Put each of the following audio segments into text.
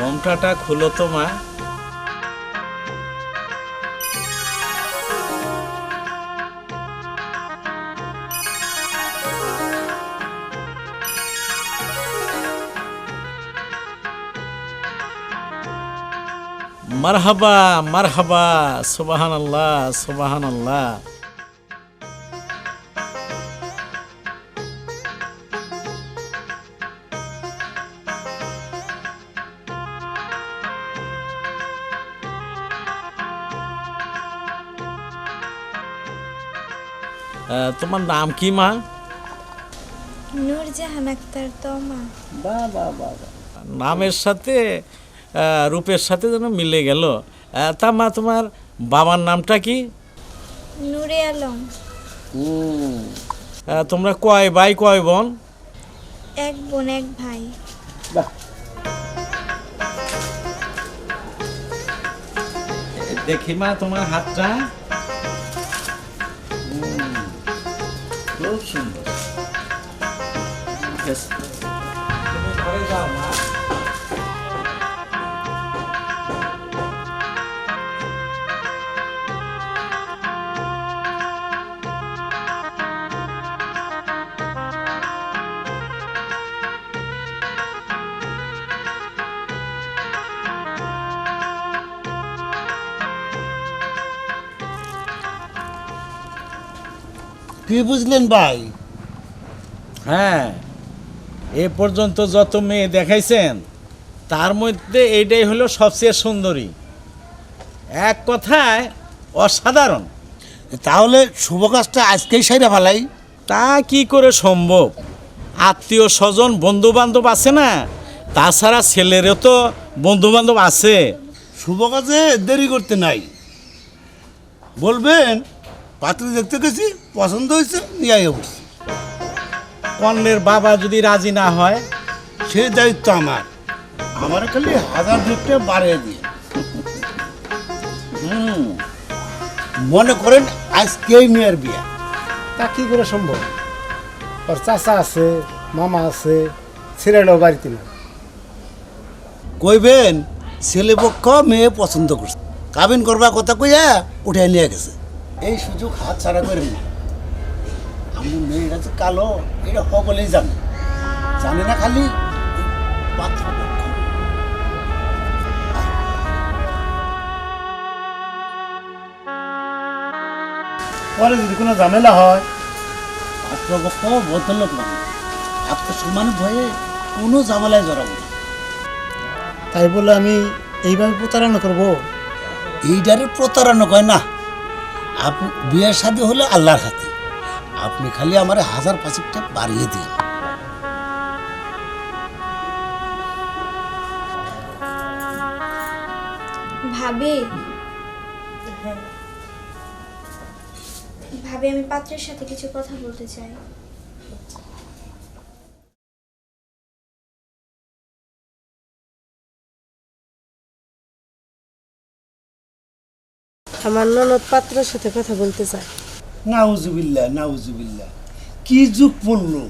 ঘোমটাটা খুলো তো মা। মারহাবা মারহাবা সুবাহান আল্লাহ সুবাহান আল্লাহ তোমার নাম কি মা? নূরজাহান আক্তার তমা। বা বা বা নামের সাথে রূপের সাথে যেন মিলে গেল। তা মা তোমার বাবার নামটা কি? নূরে আলম। তোমরা কয় ভাই কয় বোন? এক বোন এক ভাই। দেখি মা তোমার হাতটা। খুব সুন্দর কি বুঝলেন ভাই? হ্যাঁ এ পর্যন্ত যত মেয়ে দেখাইছেন তার মধ্যে এইটাই হলো সবচেয়ে সুন্দরী। এক কথায় অসাধারণ। তাহলে শুভ কাজটা আজকেই সাইরা ফেলাই। তা কি করে সম্ভব? আত্মীয় স্বজন বন্ধু বান্ধব আছে না? তাছাড়া ছেলেরও তো বন্ধু বান্ধব আছে। শুভ কাজে দেরি করতে নাই। বলবেন পাত্র দেখতে গেছি? পছন্দ হয়েছে, নিয়ে আইয়া কর্ণের বাবা যদি রাজি না হয় সেই দায়িত্ব আমার। আমার খালি হাজার দুটো বাড়িয়ে দিয়ে। মনে করেন আজকেই মেয়ের বিয়া। তা কি করে সম্ভব? ওর চাচা আছে, মামা আছে, ছেলেটাও বাড়িতে না কইবেন, ছেলে পক্ষ মেয়ে পছন্দ করছে। কাবিন করবার কথা কইয়া উঠে নিয়ে গেছে। এই সুযোগ হাত ছাড়া করেন না। আমি মেয়েরা যে কালো এটা সকলেই জানে। জানে না খালি পাত্রপক্ষ পরে যদি কোনো ঝামেলা হয়? পাত্রপক্ষ ভদ্রলোক মানে। আত্মসম্মান ভয়ে কোনো ঝামেলায় জড়াবো না। তাই বলে আমি এইভাবে প্রতারণা করব? এইটারে প্রতারণা কয় না। আপনি বিয়ের সাথে হলে আল্লাহর হাতে। আপনি খালি আমার হাজার পাঁচিকটা বাড়িয়ে দিন। ভাবি। ভাবি আমি পাত্রের সাথে কিছু কথা বলতে চাই। আমার ননদ পাত্রের সাথে কথা বলতে চায়। নাউজুবিল্লা নাউজুবিল্লা কি যুগ পড়ল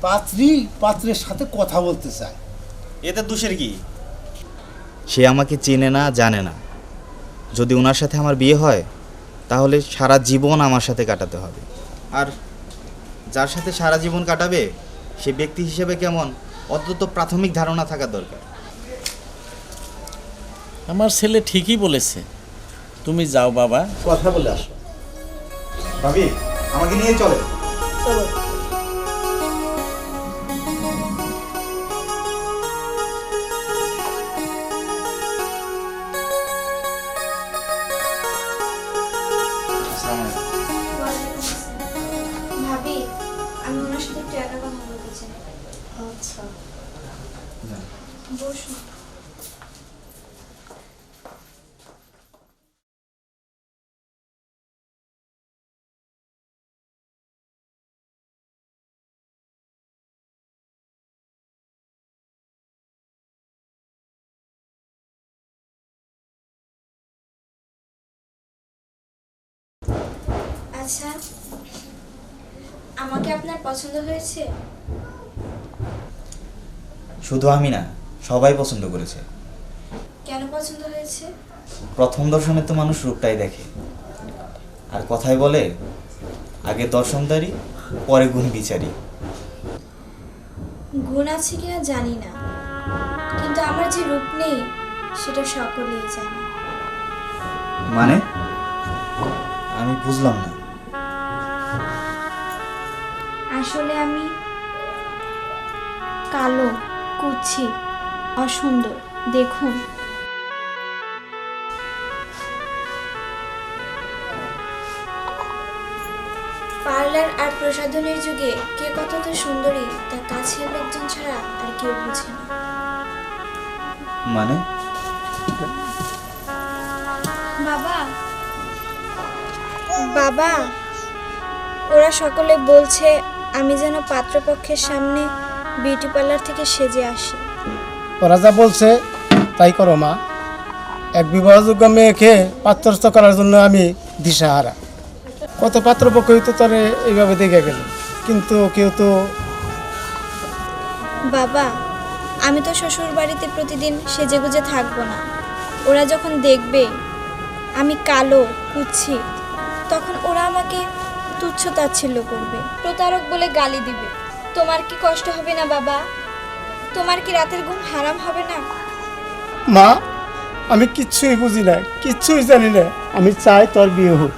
পাত্রী পাত্রের সাথে কথা বলতে চায়। এতে দোষের কি? সে আমাকে চেনে না জানে না। যদি ওনার সাথে আমার বিয়ে হয় তাহলে সারা জীবন আমার সাথে কাটাতে হবে। আর যার সাথে সারা জীবন কাটাবে সে ব্যক্তি হিসেবে কেমন অন্তত প্রাথমিক ধারণা থাকা দরকার। আমার ছেলে ঠিকই বলেছে। তুমি যাও বাবা। কথা বলে আসো। ভাবি আমাকে নিয়ে চলে। ভাবি আমি ওনার সাথে একটু একা কথা বলতে চাই। আচ্ছা। বসুন আচ্ছা আমাকে আপনার পছন্দ হয়েছে? শুধু আমি না সবাই পছন্দ করেছে। কেন পছন্দ হয়েছে? প্রথম দর্শনে তো মানুষ রূপটাই দেখে। আর কথায় বলে আগে দর্শনদারি পরে গুণ বিচারি। গুণ আছে কিনা জানি না। কিন্তু আমার যে রূপ নেই সেটা সকলেই জানে। মানে? আমি বুঝলাম না। আসলে আমি কালো কুচ্ছি অসুন্দর। দেখুন। পার্লার আর প্রসাধনের যুগে কে কতটা সুন্দরী তা কাছের লোকজন ছাড়া আর কেউ বুঝে না। মানে? বাবা। বাবা ওরা সকলে বলছে আমি যেন পাত্রপক্ষের সামনে বিউটি পার্লার থেকে সেজে আসি। ওরা যা বলছে তাই করো মা। এক বিবাহযোগ্য মেয়েকে পাত্রস্থ করার জন্য আমি দিশাহারা। কত পাত্রপক্ষই তো তারে এইভাবে দেখে গেল। কিন্তু কেউ তো বাবা আমি তো শ্বশুর বাড়িতে প্রতিদিন সেজেগুজে থাকব না। ওরা যখন দেখবে আমি কালো কুচ্ছি তখন ওরা আমাকে তুচ্ছ তাচ্ছিল্য করবে। প্রতারক বলে গালি দিবে। তোমার কি কষ্ট হবে না, বাবা? তোমার কি রাতের ঘুম হারাম হবে না? মা, আমি কিচ্ছুই বুঝি না, কিচ্ছুই জানি না। আমি চাই তোর বিয়ে হোক।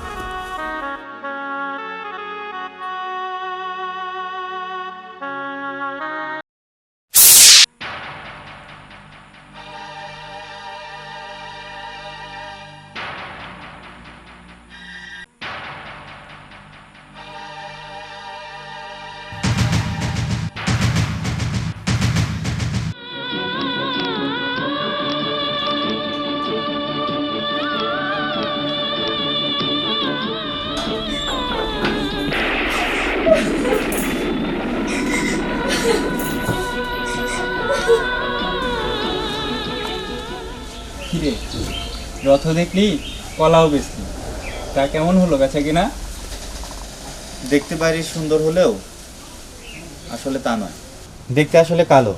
রথ দেখলি কলাও বেচলি। তা কেমন হলো বেচা কিনা? দেখতে বাইরে সুন্দর হলেও আসলে তা নয়। দেখতে আসলে কালো।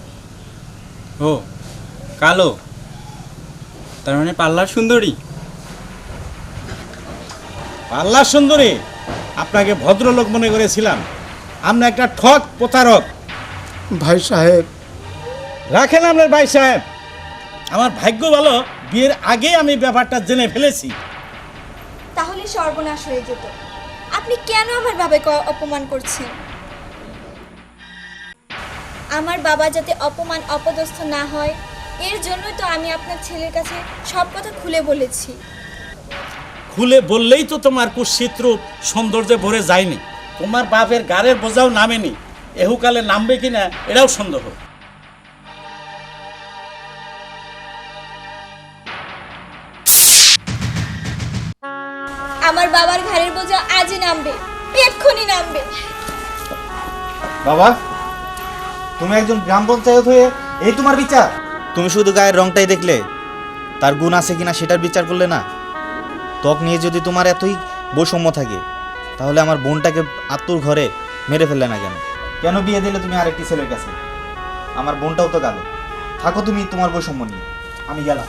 ও কালো? তার মানে পাল্লার সুন্দরী? পাল্লার সুন্দরী? আপনাকে ভদ্রলোক মনে করেছিলাম। আমরা একটা ঠক প্রতারক। ভাই সাহেব। রাখেন আপনার ভাই সাহেব। আমার ভাগ্য ভালো। বিয়ের আগে আমি ব্যাপারটা জেনে ফেলেছি। তাহলে সর্বনাশ হয়ে যেত। আপনি কেন আমার বাবাকে অপমান করছেন? আমার বাবা যাতে অপমান অপদস্থ না হয় এর জন্যই তো আমি আপনার ছেলের কাছে সব কথা খুলে বলেছি। খুলে বললেই তো তোমার কুৎসিত রূপ সৌন্দর্যে ভরে যায়নি। তোমার বাপের গাড়ের বোঝাও নামেনি। এহুকালে নামবে কিনা এটাও সন্দেহ। আজই নামবে এক্ষুনি নামবে। বাবা তুমি একজন গ্রাম পঞ্চায়েত হয়ে এই তোমার বিচার। তুমি শুধু গায়ের রংটাই দেখলে তার গুণ আছে কিনা সেটার বিচার করলে না? ত্বক নিয়ে যদি তোমার এতই বৈষম্য থাকে তাহলে আমার বোনটাকে আত্মর ঘরে মেরে ফেললে না কেন? কেন বিয়ে দিলে তুমি আরেকটি ছেলের কাছে? আমার বোনটাও তো গেল। থাকো তুমি তোমার বৈষম্য নিয়ে। আমি গেলাম।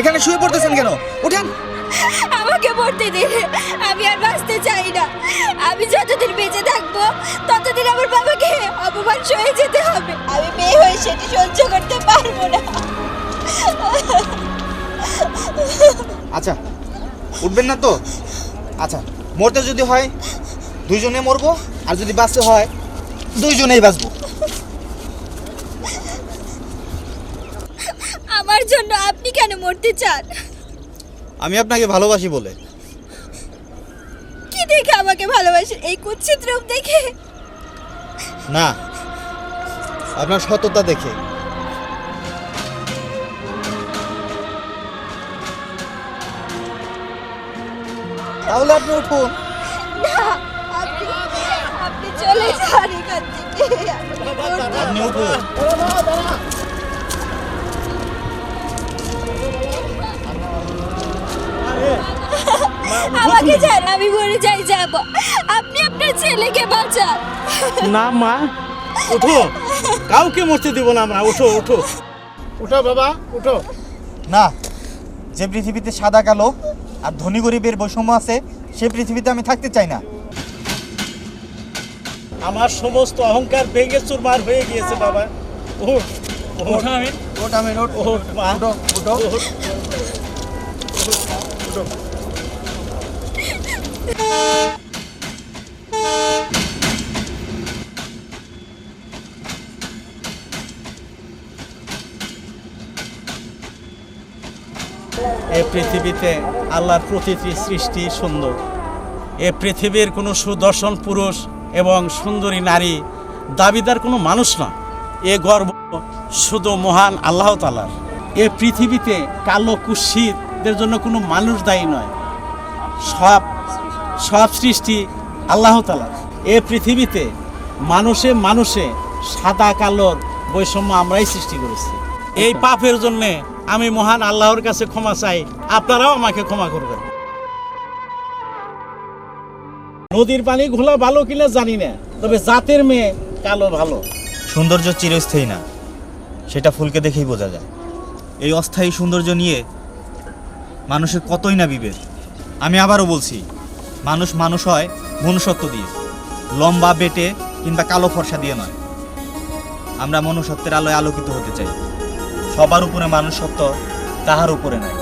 এখানে শুয়ে পড়তেছেন কেন? উঠেন। আমাকে পড়তে দিন আমি আর বাঁচতে চাই না। আমি যতদিন বেঁচে থাকব ততদিন আমার বাবাকে অপমান সয়ে যেতে হবে। আমি মেয়ে হয়ে সেটি সহ্য করতে পারব না। আচ্ছা উঠবেন না তো? আচ্ছা মরতে যদি হয় দুইজনে মরবো আর যদি বাঁচতে হয় দুইজনেই বাঁচবো। আমার জন্য আপনি কেন মরতে চান? আমি আপনাকে ভালোবাসি বলে। কি দেখে আমাকে ভালোবাসেন এই কুৎসিত রূপ দেখে? না আপনার সততা দেখে। তাহলে আপনি উঠুন। না আপনি আপনি চলে যান এখান থেকে। আপনি উঠুন। আমাকে ছাড় আমি মরে যাই যাব। আপনি আপনার ছেলেকে বাঁচান। না মা। ওঠো। কাউকে মরতে দিব না আমরা ওঠো ওঠো। উঠো বাবা উঠো। না যে পৃথিবীতে সাদা কালো আর ধনী গরিবের বৈষম্য আছে সে পৃথিবীতে আমি থাকতে চাই না। আমার সমস্ত অহংকার ভেঙে চুরমার হয়ে গিয়েছে বাবা। ওঠ ওঠ। আমি। ওট আমি ওঠ। মা। উঠো, উঠো। ওঠ। এ পৃথিবীতে আল্লাহর প্রতিটি সৃষ্টি সুন্দর। এ পৃথিবীর কোনো সুদর্শন পুরুষ এবং সুন্দরী নারী দাবিদার কোনো মানুষ না এ গর্ব শুধু মহান আল্লাহ তালার এ পৃথিবীতে কালো কুৎসিতদের জন্য কোনো মানুষ দায়ী নয়। সব সব সৃষ্টি আল্লাহ তালার এ পৃথিবীতে মানুষে মানুষে সাদা কালোর বৈষম্য আমরাই সৃষ্টি করেছি। এই পাপের জন্যে আমি মহান আল্লাহর কাছে ক্ষমা চাই। আপনারাও আমাকে ক্ষমা করবেন। নদীর পানি ঘোলা ভালো কিনা জানি না, তবে জাতের মেয়ে কালো ভালো। সৌন্দর্য চিরস্থায়ী না, সেটা ফুলকে দেখেই বোঝা যায়। এই অস্থায়ী সৌন্দর্য নিয়ে মানুষের কতই না বিভেদ। আমি আবারও বলছি মানুষ মানুষ হয় মনুষ্যত্ব দিয়ে। লম্বা বেটে কিংবা কালো ফর্সা দিয়ে নয়। আমরা মনুষ্যত্বের আলোয় আলোকিত হতে চাই। সবার উপরে মানুষত্ব তাহার উপরে নাই।